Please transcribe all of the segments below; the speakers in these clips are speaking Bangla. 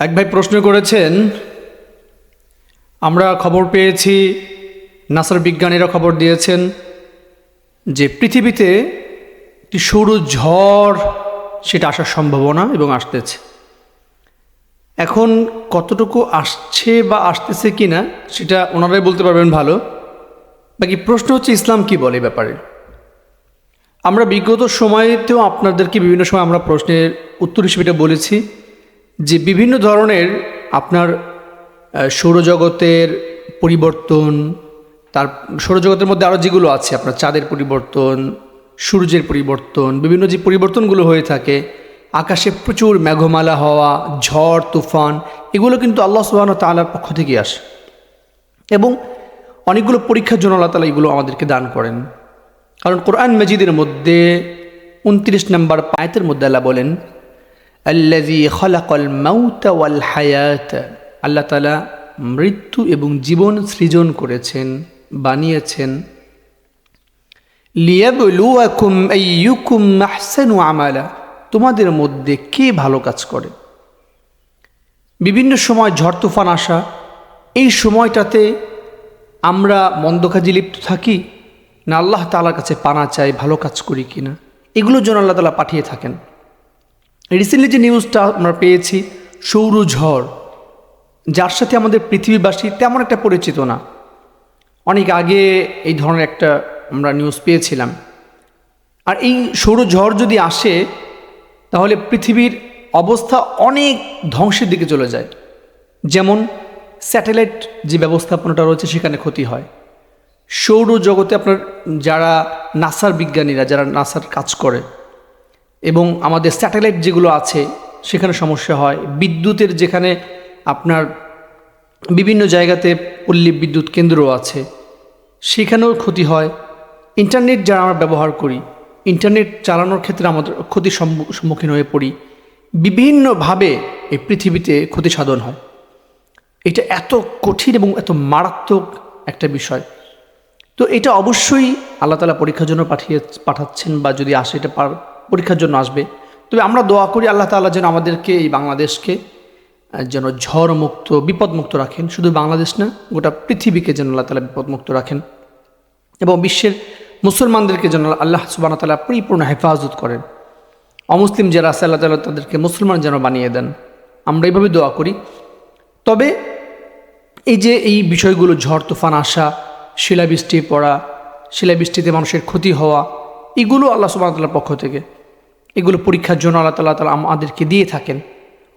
এক ভাই প্রশ্ন করেছেন, আমরা খবর পেয়েছি, নাসার বিজ্ঞানীরা খবর দিয়েছেন যে পৃথিবীতে একটি সরু ঝড়, সেটা আসার সম্ভাবনা এবং আসতেছে। এখন কতটুকু আসছে বা আসতেছে কি না সেটা ওনারাই বলতে পারবেন ভালো। বাকি প্রশ্ন হচ্ছে, ইসলাম কি বলে ব্যাপারে? আমরা বিগত সময়তেও আপনাদেরকে বিভিন্ন সময় আমরা প্রশ্নের উত্তর হিসেবে বলেছি। যে বিভিন্ন ধরনের আপনার সৌরজগতের পরিবর্তন, তার, সৌরজগতের মধ্যে আরও যেগুলো আছে, আপনার চাঁদের পরিবর্তন, সূর্যের পরিবর্তন, বিভিন্ন যে পরিবর্তনগুলো হয়ে থাকে, আকাশে প্রচুর মেঘমালা হওয়া, ঝড়, তুফান, এগুলো কিন্তু আল্লাহ সুবাহন তালার পক্ষ থেকে আসে। এবং অনেকগুলো পরীক্ষার জন্য আল্লাহ তালা এগুলো আমাদেরকে দান করেন। কারণ কোরআন মেজিদের মধ্যে উনত্রিশ নম্বর পায়েতের মধ্যে আল্লাহ বলেন আল্লাজি আল্লাহ তালা মৃত্যু এবং জীবন সৃজন করেছেন, বানিয়েছেন। আমালা। তোমাদের মধ্যে কে ভালো কাজ করে? বিভিন্ন সময় ঝড় তুফান আসা। এই সময়টাতে আমরা মন্দ কাজে লিপ্ত থাকি। না আল্লাহ তালার কাছে পানা চাই, ভালো কাজ করি কিনা? এগুলোর জন্য আল্লাহ তালা পাঠিয়ে থাকেন। রিসেন্টলি যে নিউজটা আমরা পেয়েছি সৌরঝড় যার সাথে আমাদের পৃথিবীবাসী তেমন একটা পরিচিত না। অনেক আগে এই ধরনের একটা আমরা নিউজ পেয়েছিলাম। আর এই সৌরঝড় যদি আসে, তাহলে পৃথিবীর অবস্থা অনেক ধ্বংসের দিকে চলে যায়। যেমন স্যাটেলাইট যে ব্যবস্থাপনাটা রয়েছে, সেখানে ক্ষতি হয়। সৌর জগতে আপনার যারা নাসার বিজ্ঞানীরা, যারা নাসার কাজ করে এবং আমাদের স্যাটেলাইট যেগুলো আছে, সেখানে সমস্যা হয়। বিদ্যুতের যেখানে আপনার বিভিন্ন জায়গাতে পল্লী বিদ্যুৎ কেন্দ্র আছে, সেখানেও ক্ষতি হয়। ইন্টারনেট যারা আমরা ব্যবহার করি, ইন্টারনেট চালানোর ক্ষেত্রে আমাদের ক্ষতির সম্মু- সম্মুখীন হয়ে পড়ি। বিভিন্নভাবে এই পৃথিবীতে ক্ষতি সাধন হয়। এটা এত কঠিন এবং এত মারাত্মক একটা বিষয়। তো এটা অবশ্যই আল্লাহ তালা পরীক্ষার জন্য পাঠিয়ে, পাঠাচ্ছেন বা যদি আসে এটা পরীক্ষার জন্য আসবে। তবে আমরা দোয়া করি আল্লাহ তাআলা যেন আমাদেরকে এই বাংলাদেশকে যেন ঝড় মুক্ত বিপদমুক্ত রাখেন। শুধু বাংলাদেশ না, গোটা পৃথিবীকে যেন আল্লাহ তালা বিপদমুক্ত রাখেন এবং বিশ্বের মুসলমানদেরকে যেন আল্লাহ সুবাহ তালা পরিপূর্ণ হেফাজত করেন। অমুসলিম যারা আছে, আল্লাহ তালা তাদেরকে মুসলমান যেন বানিয়ে দেন। আমরা এইভাবে দোয়া করি। তবে এই যে এই বিষয়গুলো, ঝড়, তুফান, আসা, শিলাবৃষ্টি পড়া, শিলাবৃষ্টিতে মানুষের ক্ষতি হওয়া, এগুলো আল্লাহ সুবাহতাল্লার পক্ষ থেকে এগুলো পরীক্ষার জন্য আল্লাহ তাল্লাহ তালা আমাদেরকে দিয়ে থাকেন।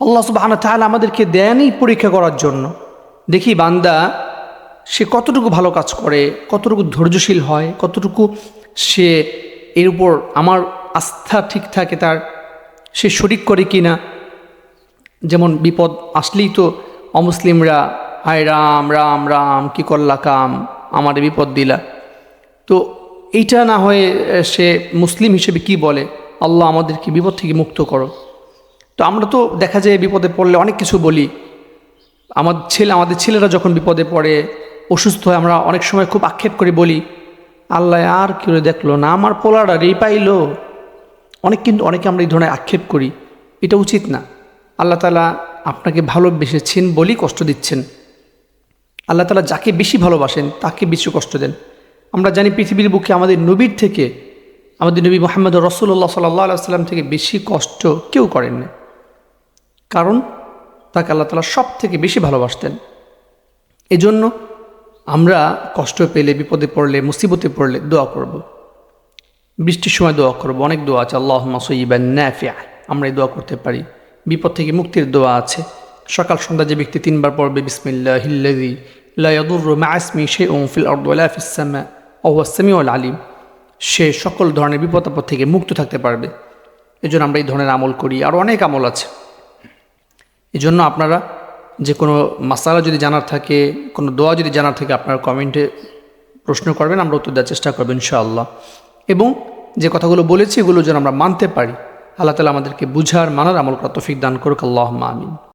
আল্লাহ সুবাহ তাহলে আমাদেরকে দেনই পরীক্ষা করার জন্য। দেখি বান্দা, সে কতটুকু ভালো কাজ করে, কতটুকু ধৈর্যশীল হয়, কতটুকু সে এর উপর আমার আস্থা ঠিক থাকে, তার সে শরিক করে কি না যেমন বিপদ আসলেই তো অমুসলিমরা, হায় রাম রাম রাম, কি করলা কাম, আমার বিপদ দিলা। তো এইটা না হয়ে সে মুসলিম হিসেবে কি বলে? আল্লাহ আমাদেরকে বিপদ থেকে মুক্ত করো। তো আমরা তো দেখা যায় বিপদে পড়লে অনেক কিছু বলি। আমার ছেলে, আমাদের ছেলেরা যখন বিপদে পড়ে, অসুস্থ হয় আমরা অনেক সময় খুব আক্ষেপ করে বলি, আল্লাহ আর কেউ দেখল? না, আমার পোলাটা রে পাইলো। অনেক কিন্তু অনেকে আমরা এই ধরনের আক্ষেপ করি। এটা উচিত না। আল্লাহ তালা আপনাকে ভালোবেসেছেন বলেই কষ্ট দিচ্ছেন। আল্লাহ তালা যাকে বেশি ভালোবাসেন, তাকে বেশি কষ্ট দেন। আমরা জানি পৃথিবীর বুকে আমাদের নবীর থেকে আমাদের নবী মোহাম্মদ রসুল্লাহ সাল্লাহ সাল্লাম থেকে বেশি কষ্ট কেউ করেন না কারণ তাকে আল্লাহ তালা সব থেকে বেশি ভালোবাসতেন। এজন্য আমরা কষ্ট পেলে, বিপদে পড়লে, মুসিবতে পড়লে দোয়া করব। বৃষ্টির সময় দোয়া করব, অনেক দোয়া আছে আল্লাহ মাসইবান ন্যাফিয়া আমরা এই দোয়া করতে পারি। বিপদ থেকে মুক্তির দোয়া আছে। সকাল সন্ধ্যা যে ব্যক্তি তিনবার পড়বে বিসমিল্লাহ হিল্লাদি লায়াদুর মাসমি সে ফিল আর্দাফিসামা ওয়াসামিউল আলিম। সে সকল ধরনের বিপদ আপদ থেকে মুক্ত থাকতে পারবে। এজন্য আমরা এই ধরনের আমল করি। আর অনেক আমল আছে। এজন্য আপনারা যে কোনো মাসালা যদি জানার থাকে, কোনো দোয়া যদি জানার থাকে, আপনার কমেন্টে প্রশ্ন করবেন, আমরা উত্তর দেওয়ার চেষ্টা করবেন ইনশাআল্লাহ। এবং যে কথাগুলো বলেছি, এগুলো যেন আমরা মানতে পারি। আল্লাহ তালা আমাদেরকে বুঝার, মানার আমল করা তফিক দান করুক। আল্লাহ আমিন।